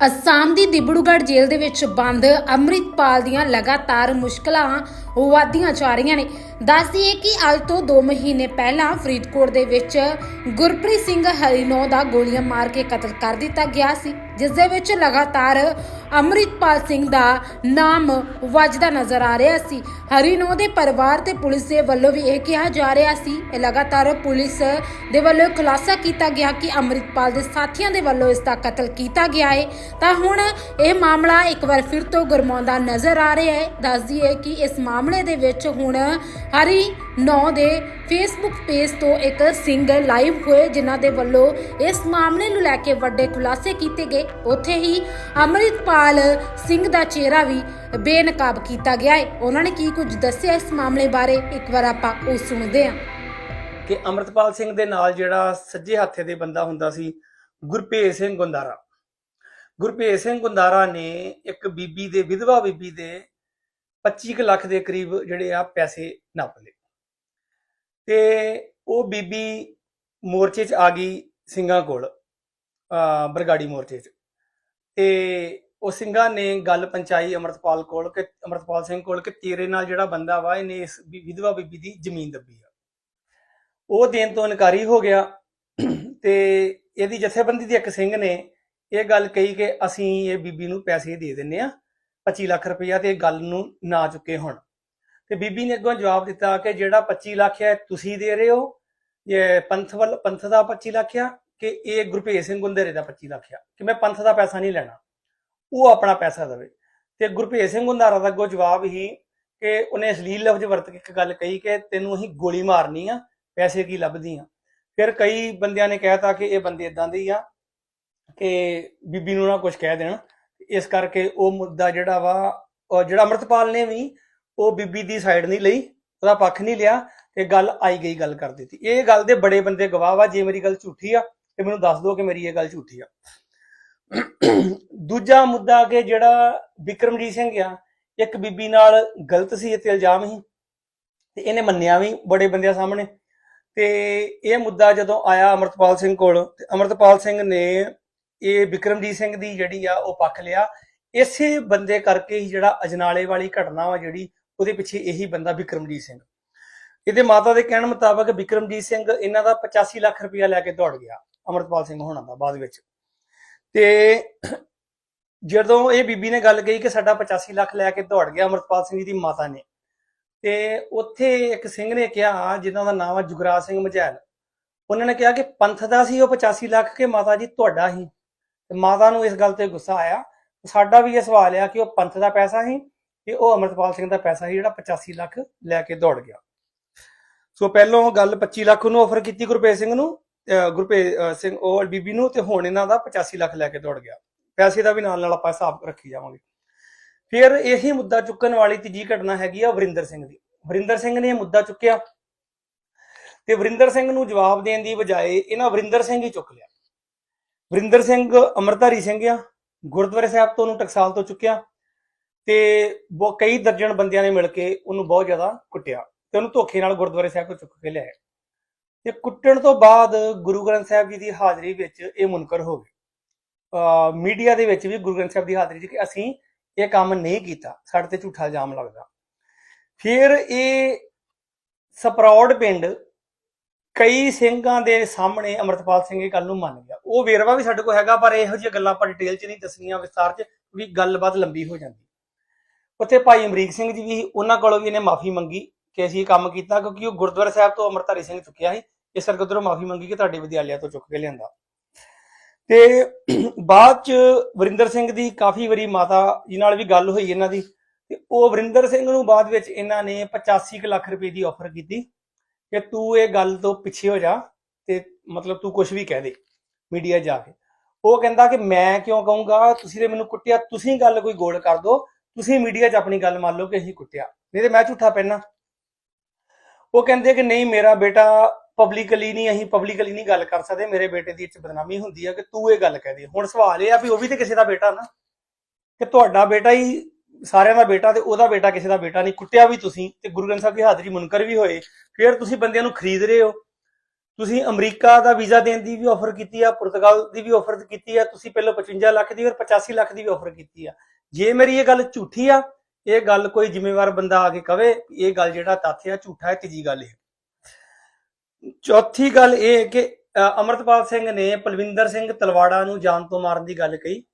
ਅਸਾਮ ਦੀ ਦਿਬੜੂਗੜ੍ਹ ਜੇਲ੍ਹ ਦੇ ਵਿੱਚ ਬੰਦ, ਅੰਮ੍ਰਿਤਪਾਲ ਦੀਆਂ ਲਗਾਤਾਰ ਮੁਸ਼ਕਲਾਂ ਵਧਦੀਆਂ ਜਾ ਰਹੀਆਂ ਨੇ। ਦੱਸਦੀਏ ਕਿ ਅੱਜ ਤੋਂ 2 ਮਹੀਨੇ ਪਹਿਲਾਂ ਫਰੀਦਕੋਟ ਦੇ ਵਿੱਚ ਗੁਰਪ੍ਰੀਤ ਸਿੰਘ ਹਰੀਨੋ ਦਾ ਗੋਲੀਆਂ ਮਾਰ ਕੇ ਕਤਲ ਕਰ ਦਿੱਤਾ ਗਿਆ ਸੀ। ਜਿਸ ਦੇ ਵਿੱਚ ਲਗਾਤਾਰ ਅੰਮ੍ਰਿਤਪਾਲ ਸਿੰਘ ਦਾ ਨਾਮ ਵੱਜਦਾ ਨਜ਼ਰ ਆ ਰਿਹਾ ਸੀ। ਹਰੀਨੋ ਦੇ ਪਰਿਵਾਰ ਤੇ ਪੁਲਿਸ ਦੇ ਵੱਲੋਂ ਵੀ ਇਹ ਕਿਹਾ ਜਾ ਰਿਹਾ ਸੀ। ਇਹ ਲਗਾਤਾਰ ਪੁਲਿਸ ਦੇ ਵੱਲੋਂ ਖੁਲਾਸਾ ਕੀਤਾ ਗਿਆ ਕਿ ਅੰਮ੍ਰਿਤਪਾਲ ਦੇ ਸਾਥੀਆਂ ਦੇ ਵੱਲੋਂ ਇਸ ਦਾ ਕਤਲ ਕੀਤਾ ਗਿਆ ਹੈ ਤਾਂ ਹੁਣ ਇਹ ਮਾਮਲਾ ਇੱਕ ਵਾਰ ਫਿਰ ਤੋਂ ਗਰਮਾਉਂਦਾ ਨਜ਼ਰ ਆ ਰਿਹਾ ਹੈ। ਦੱਸਦੀ ਹੈ ਕਿ ਇਸ ਮਾਮਲੇ ਦੇ ਵਿੱਚ ਹੁਣ ਹਰੀ ਨੌ ਦੇ ਫੇਸਬੁੱਕ ਪੇਜ ਤੋਂ ਇੱਕ ਸਿੰਗਰ ਲਾਈਵ ਹੋਏ, ਜਿਨ੍ਹਾਂ ਦੇ ਵੱਲੋਂ ਇਸ ਮਾਮਲੇ ਨੂੰ ਲੈ ਕੇ ਵੱਡੇ ਖੁਲਾਸੇ ਕੀਤੇ ਗਏ। ਉੱਥੇ ਹੀ ਅੰਮ੍ਰਿਤਪਾਲ ਸਿੰਘ ਦਾ ਚਿਹਰਾ ਵੀ ਬੇਨਕਾਬ ਕੀਤਾ ਗਿਆ ਹੈ। ਉਹਨਾਂ ਨੇ ਕੀ ਕੁਝ ਦੱਸਿਆ ਇਸ ਮਾਮਲੇ ਬਾਰੇ? ਇੱਕ ਵਾਰ ਆਪਾਂ ਉਹ ਸੁਣਦੇ ਹਾਂ। ਕਿ ਅਮਰਤਪਾਲ ਸਿੰਘ ਦੇ ਨਾਲ ਜਿਹੜਾ ਸੱਜੇ ਹੱਥੇ ਦੇ ਬੰਦਾ ਹੁੰਦਾ ਸੀ, ਗੁਰਪ੍ਰੀਤ ਸਿੰਘ ਗੁੰਦਾਰਾ। ਗੁਰਪ੍ਰੀਤ ਸਿੰਘ ਗੁੰਦਾਰਾ ਨੇ ਇੱਕ ਬੀਬੀ ਦੇ, ਵਿਧਵਾ ਬੀਬੀ ਦੇ 25 ਲੱਖ ਦੇ ਕਰੀਬ ਜਿਹੜੇ ਆ ਪੈਸੇ ਨੱਪ ਲਏ। ਤੇ ਉਹ ਬੀਬੀ ਮੋਰਚੇ 'ਚ ਆ ਗਈ ਸਿੰਘਾਂ ਕੋਲ ਬਰਗਾੜੀ ਮੋਰਚੇ 'ਚ। ਤੇ ਉਹ ਸਿੰਘਾਂ ਨੇ ਗੱਲ ਪਹੁੰਚਾਈ ਅਮਰਤਪਾਲ ਕੋਲ ਕਿ ਅਮਰਤਪਾਲ ਸਿੰਘ ਕੋਲ ਕਿ ਤੇਰੇ ਨਾਲ ਜਿਹੜਾ ਬੰਦਾ ਵਾ, ਇਹਨੇ ਇਸ ਵੀ- ਵਿਧਵਾ ਬੀਬੀ ਦੀ ਜ਼ਮੀਨ ਦੱਬੀ ਆ। ਉਹ ਦੇਣ ਤੋਂ ਇਨਕਾਰੀ ਹੋ ਗਿਆ ਤੇ ਇਹਦੀ ਜਥੇਬੰਦੀ ਦੇ ਇੱਕ ਸਿੰਘ ਨੇ ਇਹ ਗੱਲ ਕਹੀ ਕਿ ਅਸੀਂ ਇਹ ਬੀਬੀ ਨੂੰ ਪੈਸੇ ਦੇ ਦਿੰਨੇ ਆ 25 ਲੱਖ ਰੁਪਇਆ ਤੇ ਇਹ ਗੱਲ ਨੂੰ ਨਾ ਚੁੱਕੇ ਹੁਣ। ਤੇ ਬੀਬੀ ਨੇ ਅੱਗੋਂ ਜਵਾਬ ਦਿੱਤਾ ਕਿ ਜਿਹੜਾ 25 ਲੱਖ ਹੈ ਤੁਸੀਂ ਦੇ ਰਹੇ ਹੋ ਇਹ ਪੰਥ ਵੱਲ, ਪੰਥ ਦਾ 25 ਲੱਖ ਆ ਕਿ ਇਹ ਗੁਰਭੇਜ ਸਿੰਘ ਗੁੰਦੇਰੇ ਦਾ 25 ਲੱਖ ਆ, ਕਿ ਮੈਂ ਪੰਥ ਦਾ ਪੈਸਾ ਨਹੀਂ ਲੈਣਾ, ਉਹ ਆਪਣਾ ਪੈਸਾ ਦੇਵੇ। ਤੇ ਗੁਰਭੇਜ ਸਿੰਘ ਗੁੰਦਾਰਾ ਦਾ ਅੱਗੋਂ ਜਵਾਬ ਹੀ ਕਿ ਉਹਨੇ ਅਸ਼ਲੀਲ ਲਫ਼ਜ਼ ਵਰਤ ਕੇ ਇੱਕ ਗੱਲ ਕਹੀ ਕਿ ਤੈਨੂੰ ਅਸੀਂ ਗੋਲੀ ਮਾਰਨੀ ਆ, ਪੈਸੇ ਕੀ ਲੱਭਦੀ ਆ। ਫਿਰ ਕਈ ਬੰਦਿਆਂ ਨੇ ਕਹਿਤਾ ਕਿ ਇਹ ਬੰਦੇ ਇਦਾਂ ਦੇ ਹੀ ਆ ਕਿ ਬੀਬੀ ਨੂੰ ਨਾ ਕੁਝ ਕਹਿ ਦੇਣ। ਇਸ ਕਰਕੇ ਉਹ ਮੁੱਦਾ ਜਿਹੜਾ ਵਾ ਜਿਹੜਾ ਅਮਰਤਪਾਲ ਨੇ ਵੀ ਉਹ ਬੀਬੀ ਦੀ ਸਾਈਡ ਨਹੀਂ ਲਈ, ਉਹਦਾ ਪੱਖ ਨਹੀਂ ਲਿਆ ਤੇ ਗੱਲ ਆਈ ਗਈ ਗੱਲ ਕਰ ਦਿੱਤੀ। ਇਹ ਗੱਲ ਦੇ ਬੜੇ ਬੰਦੇ ਗਵਾਹ ਵਾ, ਜੇ ਮੇਰੀ ਗੱਲ ਝੂਠੀ ਆ, ਤੇ ਮੈਨੂੰ ਦੱਸ ਦਿਓ ਕਿ ਮੇਰੀ ਇਹ ਗੱਲ ਝੂਠੀ ਆ। ਦੂਜਾ ਮੁੱਦਾ ਕਿ ਜਿਹੜਾ ਵਿਕਰਮਜੀਤ ਸਿੰਘ ਆ, ਇੱਕ ਬੀਬੀ ਨਾਲ ਗਲਤ ਸੀ, ਇਹ ਤੇ ਇਲਜ਼ਾਮ ਸੀ, ਤੇ ਇਹਨੇ ਮੰਨਿਆ ਵੀ ਬੜੇ ਬੰਦਿਆਂ ਸਾਹਮਣੇ। ਤੇ ਇਹ ਮੁੱਦਾ ਜਦੋਂ ਆਇਆ ਅਮਰਤਪਾਲ ਸਿੰਘ ਕੋਲ, ਤੇ ਅਮਰਤਪਾਲ ਸਿੰਘ ਨੇ ਇਹ ਵਿਕਰਮਜੀਤ ਸਿੰਘ ਦੀ ਜਿਹੜੀ ਆ, ਉਹ ਪੱਖ ਲਿਆ। ਇਸੇ ਬੰਦੇ ਕਰਕੇ ਹੀ ਜਿਹੜਾ ਅਜਨਾਲੇ ਵਾਲੀ ਘਟਨਾ ਵਾ ਜਿਹੜੀ ਉਹਦੇ ਪਿੱਛੇ ਇਹੀ ਬੰਦਾ ਵਿਕਰਮਜੀਤ ਸਿੰਘ। ਇਹਦੇ ਮਾਤਾ ਦੇ ਕਹਿਣ ਮੁਤਾਬਕ ਵਿਕਰਮਜੀਤ ਸਿੰਘ ਇਹਨਾਂ ਦਾ 85 ਲੱਖ ਰੁਪਇਆ ਲੈ ਕੇ ਦੌੜ ਗਿਆ ਅਮਰਤਪਾਲ ਸਿੰਘ ਹੋਣਾ ਦਾ ਬਾਅਦ ਵਿੱਚ। ਤੇ ਜਦੋਂ ਇਹ ਬੀਬੀ ਨੇ ਗੱਲ ਕਹੀ ਕਿ ਸਾਡਾ 85 ਲੱਖ ਲੈ ਕੇ ਦੌੜ ਗਿਆ ਅਮਰਤਪਾਲ ਸਿੰਘ ਜੀ ਦੀ ਮਾਤਾ ਨੇ, ਤੇ ਉੱਥੇ ਇੱਕ ਸਿੰਘ ਨੇ ਕਿਹਾ, ਜਿਨ੍ਹਾਂ ਦਾ ਨਾਮ ਹੈ ਜੁਗਰਾਜ ਸਿੰਘ ਮਝੈਲ। ਉਹਨਾਂ ਨੇ ਕਿਹਾ ਕਿ ਪੰਥ ਦਾ ਸੀ ਉਹ 85 ਲੱਖ ਕਿ ਮਾਤਾ ਜੀ ਤੁਹਾਡਾ ਹੀ ਤੇ ਮਾਤਾ ਨੂੰ ਇਸ ਗੱਲ ਤੇ ਗੁੱਸਾ ਆਇਆ। ਸਾਡਾ ਵੀ ਇਹ ਸਵਾਲ ਆ ਕਿ ਉਹ ਪੰਥ ਦਾ ਪੈਸਾ ਸੀ ਕਿ ਉਹ ਅਮਰਤਪਾਲ ਸਿੰਘ ਦਾ ਪੈਸਾ ਸੀ ਜਿਹੜਾ 85 ਲੱਖ ਲੈ ਕੇ ਦੌੜ ਗਿਆ। ਸੋ ਪਹਿਲੋਂ ਗੱਲ 25 ਲੱਖ ਨੂੰ ਆਫਰ ਕੀਤੀ ਗੁਰਪ੍ਰੀਤ ਸਿੰਘ ਨੂੰ, ਅਹ ਗੁਰਪ੍ਰੀਤ ਸਿੰਘ, ਉਹ ਬੀਬੀ ਨੂੰ ਤੇ ਹੁਣ ਇਹਨਾਂ ਦਾ 85 ਲੱਖ ਲੈ ਕੇ ਦੌੜ ਗਿਆ। ਪੈਸੇ ਦਾ ਵੀ ਨਾਲ ਨਾਲ ਆਪਾਂ ਹਿਸਾਬ ਰੱਖੀ ਜਾਵਾਂਗੇ। ਫਿਰ ਇਹੀ ਮੁੱਦਾ ਚੁੱਕਣ ਵਾਲੀ ਤੀਜੀ ਘਟਨਾ ਹੈਗੀ ਆ ਵਰਿੰਦਰ ਸਿੰਘ ਦੀ। ਵਰਿੰਦਰ ਸਿੰਘ ਨੇ ਇਹ ਮੁੱਦਾ ਚੁੱਕਿਆ ਤੇ ਵਰਿੰਦਰ ਸਿੰਘ ਨੂੰ ਜਵਾਬ ਦੇਣ ਦੀ ਬਜਾਏ ਇਹਨਾਂ ਵਰਿੰਦਰ ਸਿੰਘ ਹੀ ਚੁੱਕ ਲਿਆ। ਵਰਿੰਦਰ ਸਿੰਘ ਅਮਰਧਾਰੀ ਸਿੰਘ ਆ, ਗੁਰਦੁਆਰੇ ਸਾਹਿਬ ਤੋਂ ਉਹਨੂੰ ਟਕਸਾਲ ਤੋਂ ਚੁੱਕਿਆ। ਤੇ ਬਹੁਤ ਕਈ ਦਰਜਨ ਬੰਦਿਆਂ ਨੇ ਮਿਲ ਕੇ ਉਹਨੂੰ ਬਹੁਤ ਜ਼ਿਆਦਾ ਕੁੱਟਿਆ ਤੇ ਉਹਨੂੰ ਧੋਖੇ ਨਾਲ ਗੁਰਦੁਆਰੇ ਸਾਹਿਬ ਤੋਂ ਚੁੱਕ ਕੇ ਲਿਆਏ ਤੇ ਕੁੱਟਣ ਤੋਂ ਬਾਅਦ ਗੁਰੂ ਗ੍ਰੰਥ ਸਾਹਿਬ ਜੀ ਦੀ ਹਾਜ਼ਰੀ ਵਿੱਚ ਇਹ ਮੁਨਕਰ ਹੋ ਗਏ। ਅ ਮੀਡੀਆ ਦੇ ਵਿੱਚ ਵੀ ਗੁਰੂ ਗ੍ਰੰਥ ਸਾਹਿਬ ਦੀ ਹਾਜ਼ਰੀ 'ਚ ਕਿ ਅਸੀਂ ਇਹ ਕੰਮ ਨਹੀਂ ਕੀਤਾ, ਸਾਡੇ ਤੇ ਝੂਠਾ ਇਲਜ਼ਾਮ ਲੱਗਦਾ। ਫਿਰ ਇਹ ਸਪਰੌੜ ਪਿੰਡ ਕਈ ਸਿੰਘਾਂ ਦੇ ਸਾਹਮਣੇ ਅਮਰਤਪਾਲ ਸਿੰਘ ਇਹ ਗੱਲ ਨੂੰ ਮੰਨ ਗਿਆ। ਉਹ ਵੇਰਵਾ ਵੀ ਸਾਡੇ ਕੋਲ ਹੈਗਾ, ਪਰ ਇਹੋ ਜਿਹੀਆਂ ਗੱਲਾਂ ਆਪਾਂ ਡਿਟੇਲ 'ਚ ਨਹੀਂ ਦੱਸਣੀਆਂ ਵਿਸਤਾਰ 'ਚ ਵੀ ਗੱਲਬਾਤ ਲੰਬੀ ਹੋ ਜਾਂਦੀ। ਉੱਥੇ ਭਾਈ ਅਮਰੀਕ ਸਿੰਘ ਜੀ ਵੀ ਉਹਨਾਂ ਕੋਲੋਂ ਵੀ ਇਹਨੇ ਮਾਫੀ ਮੰਗੀ ਕਿ ਅਸੀਂ ਇਹ ਕੰਮ ਕੀਤਾ ਕਿਉਂਕਿ ਉਹ ਗੁਰਦੁਆਰਾ ਸਾਹਿਬ ਤੋਂ ਅਮਰਧਾਰੀ ਸਿੰਘ ਚੁੱਕਿਆ ਸੀ, ਇਸ ਕਰਕੇ ਉਧਰੋਂ ਮਾਫੀ ਮੰਗੀ ਕਿ ਤੁਹਾਡੇ ਵਿਦਿਆਲਿਆ ਤੋਂ ਚੁੱਕ ਕੇ ਲਿਆਂਦਾ। ਤੇ ਬਾਅਦ 'ਚ ਵਰਿੰਦਰ ਸਿੰਘ ਦੀ ਕਾਫੀ ਵਾਰੀ ਮਾਤਾ ਜੀ ਨਾਲ ਵੀ ਗੱਲ ਹੋਈ ਇਹਨਾਂ ਦੀ, ਤੇ ਉਹ ਵਰਿੰਦਰ ਸਿੰਘ ਨੂੰ ਬਾਅਦ ਵਿੱਚ ਇਹਨਾਂ ਨੇ 85 ਕੁ ਲੱਖ ਰੁਪਏ ਦੀ ਆਫਰ ਕੀਤੀ ਕਿ ਤੂੰ ਇਹ ਗੱਲ ਤੋਂ ਪਿੱਛੇ ਹੋ ਜਾ ਤੇ ਮਤਲਬ ਤੂੰ ਕੁਝ ਵੀ ਕਹਿ ਦੇ ਮੀਡੀਆ ਜਾ ਕੇ। ਉਹ ਕਹਿੰਦਾ ਕਿ ਮੈਂ ਕਿਉਂ ਕਹੂੰਗਾ, ਤੁਸੀਂ ਤੇ ਮੈਨੂੰ ਕੁੱਟਿਆ, ਤੁਸੀਂ ਗੱਲ ਕੋਈ ਗੋਲ ਕਰ ਦੋ ਤੁਸੀਂ ਮੀਡੀਆ 'ਚ ਆਪਣੀ ਗੱਲ ਮੰਨ ਲਓ ਕਿ ਅਸੀਂ ਕੁੱਟਿਆ, ਨਹੀਂ ਤੇ ਮੈਂ ਝੂਠਾ ਪੈਣਾ। ਉਹ ਕਹਿੰਦੇ ਕਿ ਨਹੀਂ, ਮੇਰਾ ਬੇਟਾ ਪਬਲਿਕਲੀ ਨਹੀਂ, ਅਸੀਂ ਪਬਲਿਕਲੀ ਨਹੀਂ ਗੱਲ ਕਰ ਸਕਦੇ, ਮੇਰੇ ਬੇਟੇ ਦੀ ਇੱਚ ਬਦਨਾਮੀ ਹੁੰਦੀ ਹੈ ਕਿ ਤੂੰ ਇਹ ਗੱਲ ਕਹਿ ਦੇ। ਹੁਣ ਸਵਾਲ ਇਹ ਆ ਵੀ ਉਹ ਵੀ ਤੇ ਕਿਸੇ ਦਾ ਬੇਟਾ ਨਾ, ਕਿ ਤੁਹਾਡਾ ਬੇਟਾ ਹੀ ਸਾਰਿਆਂ ਦਾ ਬੇਟਾ ਤੇ ਉਹਦਾ ਬੇਟਾ ਕਿਸੇ ਦਾ ਬੇਟਾ ਨਹੀਂ, ਕੁੱਟਿਆ ਵੀ ਤੁਸੀਂ ਤੇ ਗੁਰੂ ਗ੍ਰੰਥ ਸਾਹਿਬ ਦੀ ਹਾਜ਼ਰੀ ਮੁਨਕਰ ਵੀ ਹੋਏ, ਫਿਰ ਤੁਸੀਂ ਬੰਦਿਆਂ ਨੂੰ ਖਰੀਦ ਰਹੇ ਹੋ। ਤੁਸੀਂ ਅਮਰੀਕਾ ਦਾ ਵੀਜ਼ਾ ਦੇਣ ਦੀ ਵੀ ਆਫਰ ਕੀਤੀ ਆ, ਪੁਰਤਗਾਲ ਦੀ ਵੀ ਆਫਰ ਕੀਤੀ ਆ, ਤੁਸੀਂ ਪਹਿਲਾਂ 55 ਲੱਖ ਦੀ, ਫਿਰ 85 ਲੱਖ ਦੀ ਵੀ ਆਫਰ ਕੀਤੀ ਆ। ਜੇ ਮੇਰੀ ਇਹ ਗੱਲ ਝੂਠੀ ਆ ਇਹ ਗੱਲ ਕੋਈ ਜ਼ਿੰਮੇਵਾਰ ਬੰਦਾ ਆ ਕੇ ਕਵੇ ਇਹ ਗੱਲ ਜਿਹੜਾ ਤੱਥ ਆ ਝੂਠਾ ਹੈ ਤੀਜੀ ਗੱਲ ਇਹ। ਚੌਥੀ ਗੱਲ ਇਹ ਹੈ ਕਿ ਅ, ਅਮਰਤਪਾਲ ਸਿੰਘ ਨੇ ਪਲਵਿੰਦਰ ਸਿੰਘ ਤਲਵਾੜਾ ਨੂੰ ਜਾਨ ਤੋਂ ਮਾਰਨ ਦੀ ਗੱਲ ਕਹੀ।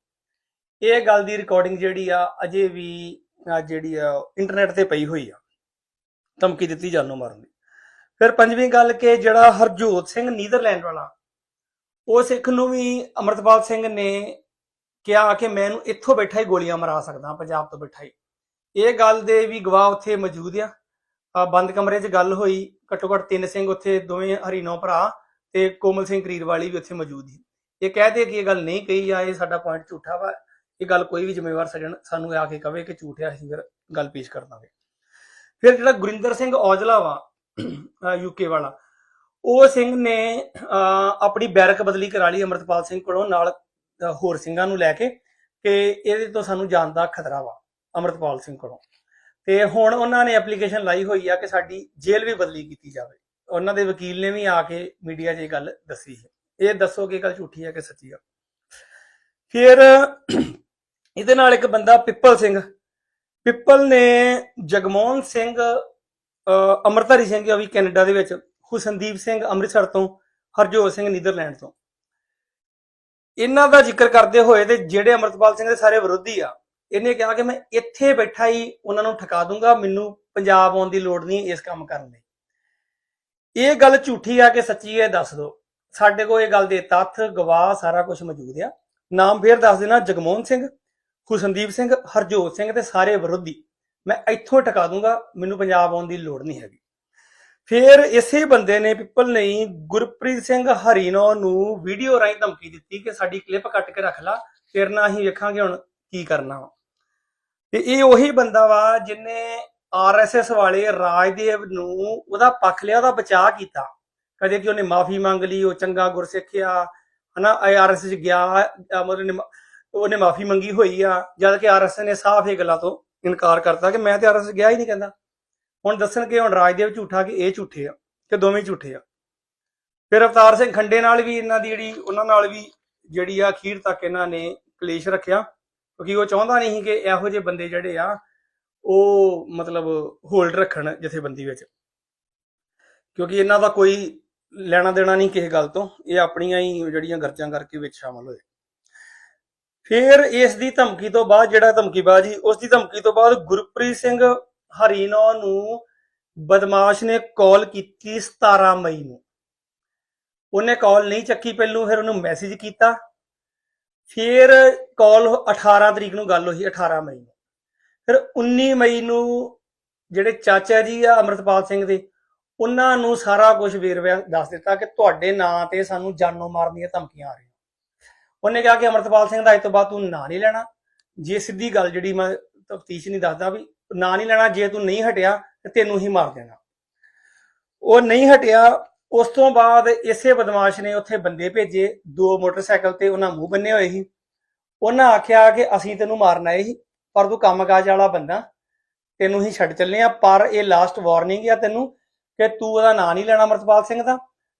ਇਹ ਗੱਲ ਦੀ ਰਿਕਾਰਡਿੰਗ ਜਿਹੜੀ ਆ ਅਜੇ ਵੀ ਜਿਹੜੀ ਆ ਇੰਟਰਨੈਟ ਤੇ ਪਈ ਹੋਈ ਆ। ਧਮਕੀ ਦਿੱਤੀ ਜਾਨੋਂ ਮਾਰਨ ਦੀ। ਫਿਰ ਪੰਜਵੀਂ ਗੱਲ ਕਿ ਜਿਹੜਾ ਹਰਜੋਤ ਸਿੰਘ ਨੀਦਰਲੈਂਡ ਵਾਲਾ ਉਹ ਸਿੱਖ ਨੂੰ ਵੀ ਅਮਰਤਪਾਲ ਸਿੰਘ ਨੇ ਕਿਹਾ ਕਿ ਮੈਂ ਇਹਨੂੰ ਇੱਥੋਂ ਬੈਠਾ ਹੀ ਗੋਲੀਆਂ ਮਾਰਾ ਸਕਦਾ ਪੰਜਾਬ ਤੋਂ ਬੈਠਾ ਹੀ। ਇਹ ਗੱਲ ਦੇ ਵੀ ਗਵਾਹ ਉੱਥੇ ਮੌਜੂਦ ਆ। ਬੰਦ ਕਮਰੇ 'ਚ ਗੱਲ ਹੋਈ ਘੱਟੋ ਘੱਟ ਤਿੰਨ ਸਿੰਘ ਉੱਥੇ ਦੋਵੇਂ ਹਰੀਨੋ ਭਰਾ ਤੇ ਕੋਮਲ ਸਿੰਘ ਕਰੀਰ ਵੀ ਉੱਥੇ ਮੌਜੂਦ ਸੀ। ਇਹ ਕਹਦੇ ਕਿ ਇਹ ਗੱਲ ਨਹੀਂ ਕਹੀ ਆ ਇਹ ਸਾਡਾ ਪੁਆਇੰਟ ਝੂਠਾ ਵਾ। ਇਹ ਗੱਲ ਕੋਈ ਵੀ ਜ਼ਿੰਮੇਵਾਰ ਸੱਜਣ ਸਾਨੂੰ ਆ ਕੇ ਕਵੇ ਕਿ ਝੂਠ ਆ ਫਿਰ ਗੱਲ ਪੇਸ਼ ਕਰ ਦਾਂਗੇ। ਫਿਰ ਜਿਹੜਾ ਗੁਰਿੰਦਰ ਸਿੰਘ ਔਜਲਾ ਵਾ ਯੂਕੇ ਵਾਲਾ ਉਹ ਸਿੰਘ ਨੇ ਅਹ, ਆਪਣੀ ਬੈਰਕ ਬਦਲੀ ਕਰਾ ਲਈ ਅਮਰਤਪਾਲ ਸਿੰਘ ਕੋਲੋਂ ਨਾਲ ਹੋਰ ਸਿੰਘਾਂ ਨੂੰ ਲੈ ਕੇ ਕਿ ਇਹਦੇ ਤੋਂ ਸਾਨੂੰ ਜਾਨ ਦਾ ਖਤਰਾ ਵਾ ਅਮਰਤਪਾਲ ਸਿੰਘ ਕੋਲੋਂ। ਤੇ ਹੁਣ ਉਹਨਾਂ ਨੇ ਐਪਲੀਕੇਸ਼ਨ ਲਾਈ ਹੋਈ ਆ ਕਿ ਸਾਡੀ ਜੇਲ੍ਹ ਵੀ ਬਦਲੀ ਕੀਤੀ ਜਾਵੇ। ਉਹਨਾਂ ਦੇ ਵਕੀਲ ਨੇ ਵੀ ਆ ਕੇ ਮੀਡੀਆ 'ਚ ਇਹ ਗੱਲ ਦੱਸੀ ਹੈ। ਇਹ ਦੱਸੋ ਕਿ ਗੱਲ ਝੂਠੀ ਹੈ ਕਿ ਸੱਚੀ ਆ? ਫਿਰ ਇਹਦੇ ਨਾਲ ਇੱਕ ਬੰਦਾ ਪਿੱਪਲ ਸਿੰਘ। ਪਿੱਪਲ ਨੇ ਜਗਮੋਹਨ ਸਿੰਘ ਅਹ, ਸਿੰਘ ਆ ਵੀ ਕੈਨੇਡਾ ਦੇ ਵਿੱਚ ਹੁਸਨਦੀਪ ਸਿੰਘ ਅੰਮ੍ਰਿਤਸਰ ਤੋਂ ਹਰਜੋਤ ਸਿੰਘ ਨੀਦਰਲੈਂਡ ਤੋਂ। ਇਹਨਾਂ ਦਾ ਜ਼ਿਕਰ ਕਰਦੇ ਹੋਏ ਤੇ ਜਿਹੜੇ ਅੰਮ੍ਰਿਤਪਾਲ ਸਿੰਘ ਦੇ ਸਾਰੇ ਵਿਰੋਧੀ ਆ, ਇਹਨੇ ਕਿਹਾ ਕਿ ਮੈਂ ਇੱਥੇ ਬੈਠਾ ਹੀ ਉਹਨਾਂ ਨੂੰ ਠਕਾ ਦੂੰਗਾ, ਮੈਨੂੰ ਪੰਜਾਬ ਆਉਣ ਦੀ ਲੋੜ ਨਹੀਂ ਇਸ ਕੰਮ ਕਰਨ ਲਈ। ਇਹ ਗੱਲ ਝੂਠੀ ਆ ਕਿ ਸੱਚੀ ਹੈ ਦੱਸ ਦਿਓ। ਸਾਡੇ ਕੋਲ ਇਹ ਗੱਲ ਦੇ ਤੱਥ, ਗਵਾਹ ਸਾਰਾ ਕੁਝ ਮੌਜੂਦ ਆ। ਨਾਮ ਫੇਰ ਦੱਸ ਦੇਣਾ, ਜਗਮੋਹਨ ਸਿੰਘ ਹੁਸਨਦੀਪ ਸਿੰਘ, ਹਰਜੋਤ ਸਿੰਘ ਤੇ ਸਾਰੇ ਵਿਰੋਧੀ। ਮੈਂ ਇੱਥੋਂ ਟਿਕਾ ਦੂੰਗਾ, ਮੈਨੂੰ ਪੰਜਾਬ ਆਉਣ ਦੀ ਲੋੜ ਨਹੀਂ ਹੈਗੀ। ਫਿਰ ਇਸੇ ਬੰਦੇ ਨੇ ਪਿੱਪਲ ਨੇ ਗੁਰਪ੍ਰੀਤ ਸਿੰਘ ਹਰੀਨੋ ਨੂੰ ਵੀਡੀਓ ਰਾਹੀਂ ਧਮਕੀ ਦਿੱਤੀ ਕਿ ਸਾਡੀ ਕਲਿੱਪ ਕੱਟ ਕੇ ਰੱਖ ਲਾ ਫਿਰ ਨਾ ਅਸੀਂ ਵੇਖਾਂਗੇ ਹੁਣ ਕੀ ਕਰਨਾ ਵਾ। ਤੇ ਇਹ ਉਹੀ ਬੰਦਾ ਵਾ ਜਿਨੇ ਆਰਐਸਐਸ ਵਾਲੇ ਰਾਜਦੇਵ ਨੂੰ ਉਹਦਾ ਪੱਖ ਲਿਆ, ਉਹਦਾ ਬਚਾਅ ਕੀਤਾ। ਕਦੇ ਕਿ ਉਹਨੇ ਮਾਫੀ ਮੰਗ ਲਈ, ਉਹ ਚੰਗਾ ਗੁਰਸਿੱਖ ਆ ਹਨਾ ਆਰਐਸਐਸ ਚ ਗਿਆ ਮਤਲਬ ਉਹਨੇ- ਉਹਨੇ ਮਾਫੀ ਮੰਗੀ ਹੋਈ ਆ, ਜਦ ਕਿ ਆਰਐਸਐਸ ਨੇ ਸਾਫ਼ ਇਹ ਗੱਲਾਂ ਤੋਂ ਇਨਕਾਰ ਕਰਤਾ ਕਿ ਮੈਂ ਤੇ ਆਰਐਸਐਸ ਗਿਆ ਹੀ ਨਹੀਂ ਕਹਿੰਦਾ। ਹੁਣ ਦੱਸਣਗੇ ਹੁਣ ਰਾਜਦੇਵ ਝੂਠਾ ਕਿ ਇਹ ਝੂਠੇ ਆ, ਕਿ ਦੋਵੇਂ ਝੂਠੇ ਆ। ਫਿਰ ਅਵਤਾਰ ਸਿੰਘ ਖੰਡੇ ਨਾਲ ਵੀ ਇਹਨਾਂ ਦੀ ਜਿਹੜੀ, ਉਹਨਾਂ ਨਾਲ ਵੀ ਜਿਹੜੀ ਆ ਅਖੀਰ ਤੱਕ ਇਹਨਾਂ ਨੇ ਕਲੇਸ਼ ਰੱਖਿਆ, ਕਿਉਂਕਿ ਉਹ ਚਾਹੁੰਦਾ ਨਹੀਂ ਕਿ ਇਹੋ ਜਿਹੇ ਬੰਦੇ ਜਿਹੜੇ ਆ, ਉਹ ਮਤਲਬ ਹੋਲਡ ਰੱਖਣ ਜਥੇਬੰਦੀ ਵਿੱਚ। ਕਿਉਂਕਿ ਇਹਨਾਂ ਦਾ ਕੋਈ ਲੈਣਾ ਦੇਣਾ ਨਹੀਂ ਕਿਸੇ ਗੱਲ ਤੋਂ, ਇਹ ਆਪਣੀਆਂ ਹੀ ਜਿਹੜੀਆਂ ਗਰਜਾਂ ਕਰਕੇ ਵਿੱਚ ਸ਼ਾਮਲ ਹੋਏ। ਫਿਰ ਇਸ ਦੀ ਧਮਕੀ ਤੋਂ ਬਾਅਦ, ਜਿਹੜਾ ਧਮਕੀਬਾਜ਼ੀ ਉਸ ਦੀ ਧਮਕੀ ਤੋਂ ਬਾਅਦ ਗੁਰਪ੍ਰੀਤ ਸਿੰਘ ਹਰੀਨੋ ਨੂੰ ਬਦਮਾਸ਼ ਨੇ ਕਾਲ ਕੀਤੀ 17 ਮਈ ਨੂੰ। ਉਹਨੇ ਕਾਲ ਨਹੀਂ ਚੱਕੀ ਪਹਿਲੂ, ਫਿਰ ਉਹਨੂੰ ਮੈਸੇਜ ਕੀਤਾ। ਫਿਰ ਕਾਲ 18 ਤਰੀਕ ਨੂੰ ਗੱਲ ਹੋਈ 18 ਮਈ ਨੂੰ। ਫਿਰ 19 ਮਈ ਨੂੰ ਜਿਹੜੇ ਚਾਚਾ ਜੀ ਆ ਅਮਰਤਪਾਲ ਸਿੰਘ ਦੇ, ਉਹਨਾਂ ਨੂੰ ਸਾਰਾ ਕੁਝ ਵੇਰਵਾ ਦੱਸ ਦਿੱਤਾ ਕਿ ਤੁਹਾਡੇ ਨਾਂ ਤੇ ਸਾਨੂੰ ਜਾਨੋਂ ਮਾਰਨ ਦੀਆਂ ਧਮਕੀਆਂ ਆ ਰਹੀਆਂ। ਉਹਨੇ ਕਿਹਾ ਕਿ ਅਮਰਤਪਾਲ ਸਿੰਘ ਦਾ ਅੱਜ ਤੋਂ ਬਾਅਦ ਤੂੰ ਨਾਂ ਨਹੀਂ ਲੈਣਾ। ਜੇ ਸਿੱਧੀ ਗੱਲ ਜਿਹੜੀ ਮੈਂ ਤਫਤੀਸ਼ ਨਹੀਂ ਦੱਸਦਾ ਵੀ ਨਾਂ ਨਹੀਂ ਲੈਣਾ, ਜੇ ਤੂੰ ਨਹੀਂ ਹਟਿਆ ਤੇ ਤੈਨੂੰ ਹੀ ਮਾਰ ਦੇਣਾ। ਉਹ ਨਹੀਂ ਹਟਿਆ, ਉਸ ਤੋਂ ਬਾਅਦ ਇਸੇ ਬਦਮਾਸ਼ ਨੇ ਉੱਥੇ ਬੰਦੇ ਭੇਜੇ, ਦੋ ਮੋਟਰਸਾਈਕਲ ਤੇ ਉਹਨਾਂ ਮੂੰਹ ਬੰਨੇ ਹੋਏ ਸੀ। ਉਹਨਾਂ ਆਖਿਆ ਕਿ ਅਸੀਂ ਤੈਨੂੰ ਮਾਰਨਾ ਆਏ ਸੀ, ਪਰ ਤੂੰ ਕੰਮਕਾਜ ਵਾਲਾ ਬੰਦਾ, ਤੈਨੂੰ ਹੀ ਛੱਡ ਚੱਲੇ ਆ, ਪਰ ਇਹ ਲਾਸਟ ਵਾਰਨਿੰਗ ਆ ਤੈਨੂੰ ਕਿ ਤੂੰ ਉਹਦਾ ਨਾਂ ਨਹੀਂ ਲੈਣਾ ਅਮਰਤਪਾਲ ਸਿੰਘ ਦਾ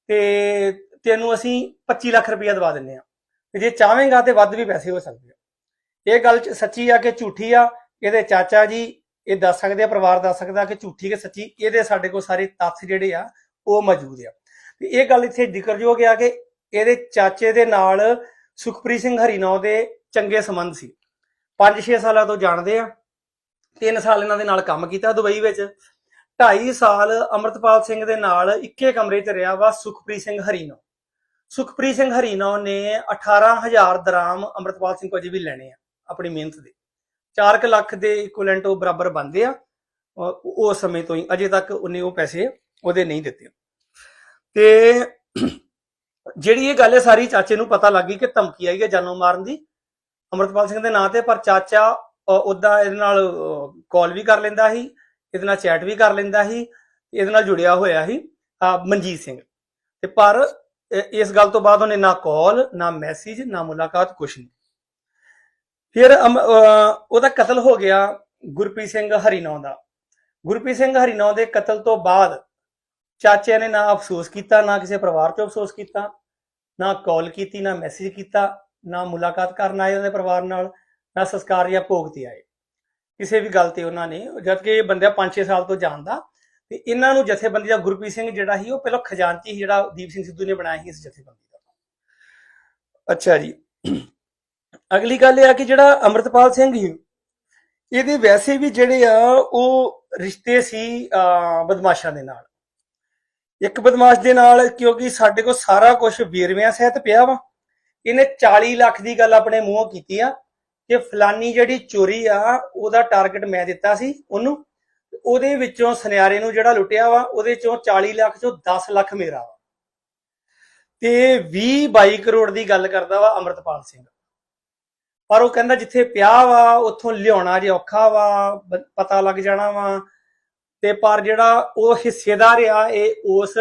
ਤੇ ਤੈਨੂੰ ਅਸੀਂ 25 ਲੱਖ ਰੁਪਇਆ ਦਵਾ ਦਿੰਨੇ ਆ। ਤੇ ਜੇ ਚਾਹਵੇਂਗਾ ਤੇ ਵੱਧ ਵੀ ਪੈਸੇ ਹੋ ਸਕਦੇ ਆ। ਇਹ ਗੱਲ ਸੱਚੀ ਆ ਕਿ ਝੂਠੀ ਆ? ਇਹਦੇ ਚਾਚਾ ਜੀ ਇਹ ਦੱਸ ਸਕਦੇ ਆ, ਪਰਿਵਾਰ ਦੱਸ ਸਕਦਾ ਕਿ ਝੂਠੀ ਕਿ ਸੱਚੀ, ਇਹਦੇ ਸਾਡੇ ਕੋਲ ਸਾਰੇ ਤੱਥ ਜਿਹੜੇ ਆ, ਉਹ ਮੌਜੂਦ ਆ। ਤੇ ਇਹ ਗੱਲ ਇੱਥੇ ਜ਼ਿਕਰਯੋਗ ਆ ਕਿ ਇਹਦੇ ਚਾਚੇ ਦੇ ਨਾਲ ਸੁਖਪ੍ਰੀਤ ਸਿੰਘ ਹਰੀਨੌ ਦੇ ਚੰਗੇ ਸੰਬੰਧ ਸੀ। 5-6 ਸਾਲਾਂ ਤੋਂ ਜਾਣਦੇ ਆ। 3 ਸਾਲ ਇਹਨਾਂ ਦੇ ਨਾਲ ਕੰਮ ਕੀਤਾ ਦੁਬਈ ਵਿੱਚ। 2.5 ਸਾਲ ਅਮਰਤਪਾਲ ਸਿੰਘ ਦੇ ਨਾਲ ਇੱਕੇ ਕਮਰੇ 'ਚ ਰਿਹਾ ਵਾ ਸੁਖਪ੍ਰੀਤ ਸਿੰਘ ਹਰੀਨੌ ਸੁਖਪ੍ਰੀਤ ਸਿੰਘ ਹਰੀਨੌ ਨੇ 18000 ਦਰਾਮ ਅਮਰਤਪਾਲ ਸਿੰਘ ਕੋਲ ਅਜੇ ਵੀ ਲੈਣੇ ਆ, ਆਪਣੀ ਮਿਹਨਤ ਦੇ। 4 ਲੱਖ ਦੇ ਇਕੁਇਵਲੈਂਟ ਉਹ ਬਰਾਬਰ ਬਣਦੇ ਆ। ਉਹ ਉਸ ਸਮੇਂ ਤੋਂ ਹੀ, ਅਜੇ ਤੱਕ ਉਹਨੇ ਉਹ ਪੈਸੇ ਉਹਦੇ ਨਹੀਂ ਦਿੱਤੇ। ਤੇ ਜਿਹੜੀ ਇਹ ਗੱਲ ਹੈ, ਸਾਰੀ ਚਾਚੇ ਨੂੰ ਪਤਾ ਲੱਗ ਗਈ ਕਿ ਧਮਕੀ ਆਈ ਹੈ ਜਾਨੋਂ ਮਾਰਨ ਦੀ। ਅਮਰਤਪਾਲ ਸਿੰਘ ਦੇ ਨਾਂ ਤੇ, ਪਰ ਚਾਚਾ ਉਦਾਂ ਇਹਦੇ ਨਾਲ ਕਾਲ ਵੀ ਕਰ ਲੈਂਦਾ ਸੀ, ਇਹਦੇ ਨਾਲ ਚੈਟ ਵੀ ਕਰ ਲੈਂਦਾ ਸੀ, ਇਹਦੇ ਨਾਲ ਜੁੜਿਆ ਹੋਇਆ ਸੀ ਮਨਜੀਤ ਸਿੰਘ। ਤੇ ਪਰ ਇਸ ਗੱਲ ਤੋਂ ਬਾਅਦ ਉਹਨੇ ਨਾ ਕਾਲ ਨਾ ਮੈਸੇਜ ਨਾ ਮੁਲਾਕਾਤ, ਕੁਛ ਨਹੀਂ। ਫਿਰ ਉਹਦਾ ਕਤਲ ਹੋ ਗਿਆ ਗੁਰਪ੍ਰੀਤ ਸਿੰਘ ਹਰੀਨੌ ਦਾ। ਗੁਰਪ੍ਰੀਤ ਸਿੰਘ ਹਰੀਨੌ ਦੇ ਕਤਲ ਤੋਂ ਬਾਅਦ ਚਾਚੇ ਨੇ ਨਾ ਅਫਸੋਸ ਕੀਤਾ, ਨਾ ਕਿਸੇ ਪਰਿਵਾਰ ਤੋਂ ਅਫਸੋਸ ਕੀਤਾ, ਨਾ ਕਾਲ ਕੀਤੀ, ਨਾ ਮੈਸੇਜ ਕੀਤਾ, ਨਾ ਮੁਲਾਕਾਤ ਕਰਨ ਆਏ ਉਹਦੇ ਪਰਿਵਾਰ ਨਾਲ, ਨਾ ਸੰਸਕਾਰ ਜਾਂ ਭੋਗ ਤੇ ਆਏ। ਕਿਸੇ ਵੀ ਗੱਲ ਤੇ ਉਹਨਾਂ ਨੇ, ਜਦਕਿ ਇਹ ਬੰਦਾ 5-6 ਸਾਲ ਤੋਂ ਜਾਣਦਾ, ਤੇ ਇਹਨਾਂ ਨੂੰ ਜਥੇਬੰਦੀ ਦਾ ਗੁਰਪ੍ਰੀਤ ਸਿੰਘ ਜਿਹੜਾ ਸੀ, ਉਹ ਪਹਿਲਾਂ ਖਜ਼ਾਨਚੀ ਸੀ ਜਿਹੜਾ ਦੀਪ ਸਿੰਘ ਸਿੱਧੂ ਨੇ ਬਣਾਇਆ ਸੀ ਇਸ ਜਥੇਬੰਦੀ ਦਾ। ਅੱਛਾ ਜੀ। ਅਗਲੀ ਗੱਲ ਇਹ ਆ ਕਿ ਜਿਹੜਾ ਅਮਰਤਪਾਲ ਸਿੰਘ ਸੀ, ਇਹਦੇ ਵੈਸੇ ਵੀ ਜਿਹੜੇ ਆ, ਉਹ ਰਿਸ਼ਤੇ ਸੀ ਬਦਮਾਸ਼ਾਂ ਦੇ ਨਾਲ। ਇੱਕ ਬਦਮਾਸ਼ ਦੇ ਨਾਲ ਕਿਉਂਕਿ ਸਾਡੇ ਕੋਲ ਸਾਰਾ ਕੁਝ ਵੇਰਵਿਆਂ ਸਹਿਤ ਪਿਆ ਵਾ। ਇਹਨੇ 40 ਲੱਖ ਦੀ ਗੱਲ ਆਪਣੇ ਮੂੰਹੋਂ ਕੀਤੀ ਆ ਕਿ ਫਲਾਨੀ ਜਿਹੜੀ ਚੋਰੀ ਆ, ਉਹਦਾ ਟਾਰਗੇਟ ਮੈਂ ਦਿੱਤਾ ਸੀ ਉਹਨੂੰ। ਉਹਦੇ ਵਿੱਚੋਂ ਸੁਨਿਆਰੇ ਨੂੰ ਜਿਹੜਾ ਲੁੱਟਿਆ ਵਾ, ਉਹਦੇ ਚੋਂ 40 ਲੱਖ ਚੋਂ 10 ਲੱਖ ਮੇਰਾ ਵਾ। ਤੇ 20 22 ਕਰੋੜ ਦੀ ਗੱਲ ਕਰਦਾ ਵਾ ਅਮਰਤਪਾਲ ਸਿੰਘ। ਪਰ ਉਹ ਕਹਿੰਦਾ ਜਿੱਥੇ ਪਿਆ ਵਾ, ਉੱਥੋਂ ਲਿਆਉਣਾ ਜੇ ਔਖਾ ਵਾ ਪਤਾ ਲੱਗ ਜਾਣਾ ਵਾ। ਤੇ ਪਰ ਜਿਹੜਾ ਉਹ ਹਿੱਸੇਦਾਰ ਆ, ਇਹ ਉਸ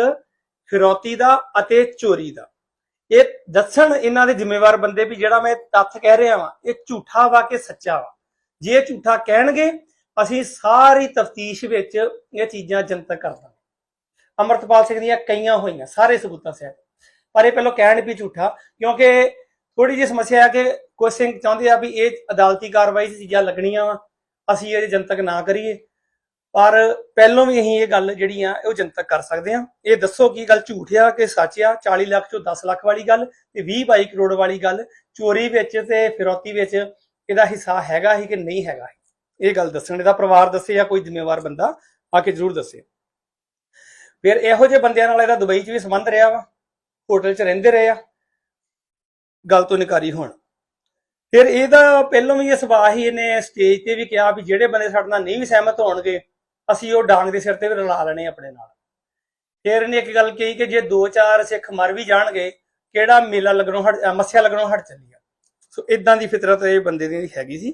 ਫਿਰੌਤੀ ਦਾ ਅਤੇ ਚੋਰੀ ਦਾ। ਇਹ ਦੱਸਣ ਇਹਨਾਂ ਦੇ ਜ਼ਿੰਮੇਵਾਰ ਬੰਦੇ ਵੀ ਜਿਹੜਾ ਮੈਂ ਤੱਥ ਕਹਿ ਰਿਹਾ ਵਾਂ, ਇਹ ਝੂਠਾ ਵਾ ਕਿ ਸੱਚਾ ਵਾ? ਜੇ ਇਹ ਝੂਠਾ ਕਹਿਣਗੇ, ਅਸੀਂ ਸਾਰੀ ਤਫਤੀਸ਼ ਵਿੱਚ ਇਹ ਚੀਜ਼ਾਂ ਜਨਤਕ ਕਰ ਦਾਂਗੇ। ਅਮਰਤਪਾਲ ਸਿੰਘ ਦੀਆਂ ਕਈਆਂ ਹੋਈਆਂ, ਸਾਰੇ ਸਬੂਤਾਂ ਸਹਿਤ। ਪਰ ਇਹ ਪਹਿਲਾਂ ਕਹਿਣ ਵੀ ਝੂਠਾ, ਕਿਉਂਕਿ ਥੋੜੀ ਜਿਹੀ ਸਮੱਸਿਆ ਹੈ ਕਿ ਕੁਝ ਸਿੰਘ ਚਾਹੁੰਦੇ ਆ ਵੀ ਇਹ ਅਦਾਲਤੀ ਕਾਰਵਾਈ 'ਚ ਚੀਜ਼ਾਂ ਲੱਗਣੀਆਂ ਵਾ, ਅਸੀਂ ਇਹ ਜਨਤਕ ਨਾ ਕਰੀਏ। ਪਰ ਪਹਿਲੋਂ ਵੀ ਅਸੀਂ ਇਹ ਗੱਲ ਜਿਹੜੀ ਆ, ਉਹ ਜਨਤਕ ਕਰ ਸਕਦੇ ਆ। ਇਹ ਦੱਸੋ ਕੀ ਗੱਲ ਝੂਠ ਆ ਕਿ ਸੱਚ ਆ? 40 ਲੱਖ ਚੋਂ 10 ਲੱਖ ਵਾਲੀ ਗੱਲ ਤੇ 20 22 ਕਰੋੜ ਵਾਲੀ ਗੱਲ, ਚੋਰੀ ਵਿੱਚ ਤੇ ਫਿਰੌਤੀ ਵਿੱਚ ਇਹਦਾ ਹਿੱਸਾ ਹੈਗਾ ਹੀ ਕਿ ਨਹੀਂ ਹੈਗਾ ਇਹ ਗੱਲ ਦੱਸਣ ਦਾ ਪਰਿਵਾਰ ਦੱਸੇ ਜਾਂ ਕੋਈ ਜ਼ਿੰਮੇਵਾਰ ਬੰਦਾ ਆ ਕੇ ਜ਼ਰੂਰ ਦੱਸੇ। ਫਿਰ ਇਹੋ ਜਿਹੇ ਬੰਦਿਆਂ ਨਾਲ ਇਹਦਾ ਦੁਬਈ 'ਚ ਵੀ ਸੰਬੰਧ ਰਿਹਾ ਵਾ, ਹੋਟਲ 'ਚ ਰਹਿੰਦੇ ਰਹੇ ਆ। ਗੱਲ ਤੋਂ ਨਿਕਾਰੀ ਹੋਣ। ਫਿਰ ਇਹਦਾ ਪਹਿਲਾਂ ਵੀ ਇਹ ਸਵਾਹ ਹੀ ਇਹਨੇ ਸਟੇਜ ਤੇ ਵੀ ਕਿਹਾ ਵੀ ਜਿਹੜੇ ਬੰਦੇ ਸਾਡੇ ਨਾਲ ਨਹੀਂ ਵੀ ਸਹਿਮਤ ਹੋਣਗੇ, ਅਸੀਂ ਉਹ ਡਾਂਗ ਦੇ ਸਿਰ ਤੇ ਵੀ ਰਲਾ ਲੈਣੇ ਆਪਣੇ ਨਾਲ। ਫਿਰ ਇਹਨੇ ਇੱਕ ਗੱਲ ਕਹੀ ਕਿ ਜੇ ਦੋ ਚਾਰ ਸਿੱਖ ਮਰ ਵੀ ਜਾਣਗੇ, ਕਿਹੜਾ ਮੇਲਾ ਲੱਗਣੋਂ ਹਟ ਮੱਸਿਆ ਲੱਗਣੋਂ ਹਟ ਚੱਲੀ ਆ? ਸੋ ਇਦਾਂ ਦੀ ਫਿਤਰਤ ਇਹ ਬੰਦੇ ਦੀ ਹੈਗੀ ਸੀ।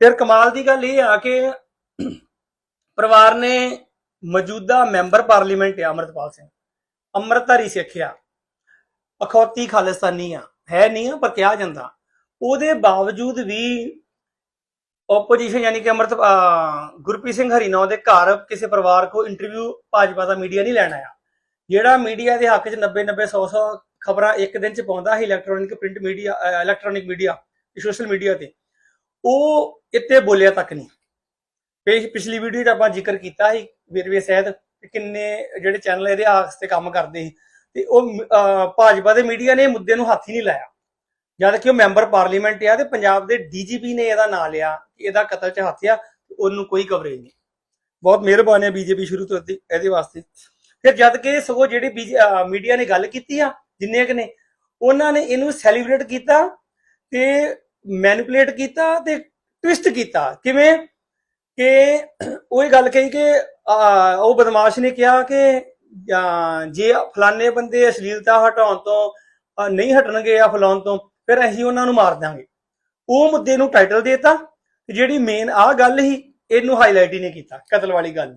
ਫਿਰ ਕਮਾਲ ਦੀ ਗੱਲ ਇਹ ਆ ਕਿ ਪਰਿਵਾਰ ਨੇ ਮੌਜੂਦਾ ਮੈਂਬਰ ਪਾਰਲੀਮੈਂਟ ਆ, ਅਮਰਤਪਾਲ ਸਿੰਘ। ਅੰਮ੍ਰਿਤਧਾਰੀ ਸਿੱਖ ਆ। ਅਖੌਤੀ ਖਾਲਿਸਤਾਨੀ ਆ, ਹੈ ਨਹੀਂ ਆ ਪਰ ਕਿਹਾ ਜਾਂਦਾ। ਉਹਦੇ ਬਾਵਜੂਦ ਵੀ ਆਪੋਜੀਸ਼ਨ ਯਾਨੀ ਕਿ ਅਮਰਤ ਗੁਰਪ੍ਰੀਤ ਸਿੰਘ ਹਰੀਨੌ ਦੇ ਘਰ ਕਿਸੇ ਪਰਿਵਾਰ ਕੋ ਇੰਟਰਵਿਊ ਭਾਜਪਾ ਦਾ ਮੀਡੀਆ ਨਹੀਂ ਲੈਣ ਆਇਆ। ਜਿਹੜਾ ਮੀਡੀਆ ਦੇ ਹੱਕ 'ਚ 90 90 100 100 ਖਬਰਾਂ ਇੱਕ ਦਿਨ 'ਚ ਪਾਉਂਦਾ ਹੈ electronic print media electronic media social media ਤੇ, ਉਹ ਇੱਥੇ ਬੋਲਿਆ ਤੱਕ ਨਹੀਂ। ਪਿਛਲੀ ਵੀਡੀਓ 'ਚ ਆਪਾਂ ਜ਼ਿਕਰ ਕੀਤਾ ਸੀ ਵੇਰਵੇ ਸਹਿਤ ਕਿੰਨੇ ਜਿਹੜੇ ਚੈਨਲ ਇਹਦੇ ਆਸ ਤੇ ਕੰਮ ਕਰਦੇ ਸੀ। ਤੇ ਉਹ ਭਾਜਪਾ ਦੇ ਮੀਡੀਆ ਨੇ ਇਹ ਮੁੱਦੇ ਨੂੰ ਹੱਥ ਹੀ ਨਹੀਂ ਲਾਇਆ। ਜਦ ਕਿ ਉਹ ਮੈਂਬਰ ਪਾਰਲੀਮੈਂਟ ਆ ਤੇ ਪੰਜਾਬ ਦੇ ਡੀਜੀਪੀ ਨੇ ਇਹਦਾ ਨਾਂ ਲਿਆ ਕਿ ਇਹਦਾ ਕਤਲ 'ਚ ਹੱਥ ਆ ਉਹਨੂੰ ਕੋਈ ਕਵਰੇਜ ਨਹੀਂ। ਬਹੁਤ ਮਿਹਰਬਾਨੀ ਹੈ ਬੀਜੇਪੀ ਸ਼ੁਰੂ ਤੋਂ ਇਹਦੇ ਵਾਸਤੇ। ਫਿਰ ਜਦ ਕਿ ਸਗੋਂ ਜਿਹੜੀ ਮੀਡੀਆ ਨੇ ਗੱਲ ਕੀਤੀ ਆ, ਜਿੰਨੇ ਕਿ ਨੇ, ਉਹਨਾਂ ਨੇ ਇਹਨੂੰ ਸੈਲੀਬ੍ਰੇਟ ਕੀਤਾ ਤੇ ਮੈਨੀਪੂਲੇਟ ਕੀਤਾ ਤੇ ਟਵਿਸਟ ਕੀਤਾ। ਕਿਵੇਂ? ਕਿ ਉਹ ਇਹ ਗੱਲ ਕਹੀ ਕਿ ਉਹ ਬਦਮਾਸ਼ ਨੇ ਕਿਹਾ ਕਿ ਜੇ ਫਲਾਣੇ ਬੰਦੇ ਅਸ਼ਲੀਲਤਾ ਹਟਾਉਣ ਤੋਂ ਨਹੀਂ ਹਟਣਗੇ ਆ ਫਲਾਉਣ ਤੋਂ, ਫਿਰ ਅਸੀਂ ਉਹਨਾਂ ਨੂੰ ਮਾਰ ਦਾਂਗੇ ਉਹ ਮੁੱਦੇ ਨੂੰ ਟਾਈਟਲ ਦੇਤਾ, ਤੇ ਜਿਹੜੀ ਮੇਨ ਆ ਗੱਲ ਹੀ ਇਹਨੂੰ ਹਾਈਲਾਈਟ ਹੀ ਨਹੀਂ ਕੀਤਾ, ਕਤਲ ਵਾਲੀ ਗੱਲ।